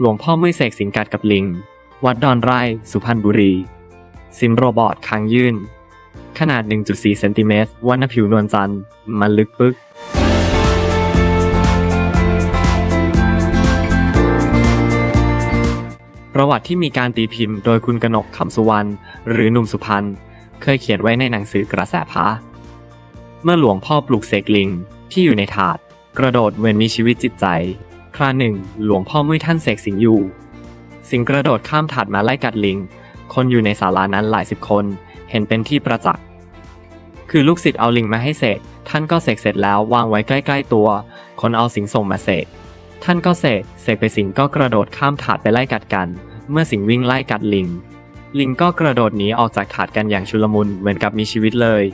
หลวงพ่อมุ้ยเสกสิงกัดกับลิง วัดดอนไร่ สุพรรณบุรี ซิมโรบอทคางยื่น ขนาด 1.4 เซนติเมตรวัน้าผิวนวลจันทร์มันลึกปึกประวัติที่มีการตีพิมพ์โดยคุณกนกขำสุวรรณหรือหนุ่มสุพรรณเคยเขียนไว้ในหนังสือกระแสพระเมื่อหลวงพ่อปลูกเสกลิงที่อยู่ในถาด กระโดดเหมือนมีชีวิตจิตใจ คราหนึ่ง หลวงพ่อมุ้ยท่านเสกสิงอยู่ สิงกระโดดข้ามถาดมาไล่กัดลิง คนอยู่ในศาลานั้นหลายสิบคน เห็นเป็นที่ประจักษ์ คือลูกศิษย์เอาลิงมาให้เสก ท่านก็เสกเสร็จแล้ววางไว้ใกล้ ๆ ตัว คนเอาสิงส่งมาเสก ท่านก็เสก เสกไปสิงก็กระโดดข้ามถาดไปไล่กัดกัน เมื่อสิงวิ่งไล่กัดลิง ลิงก็กระโดดหนีออกจากถาดกันอย่างชุลมุนเหมือนกับมีชีวิตเลย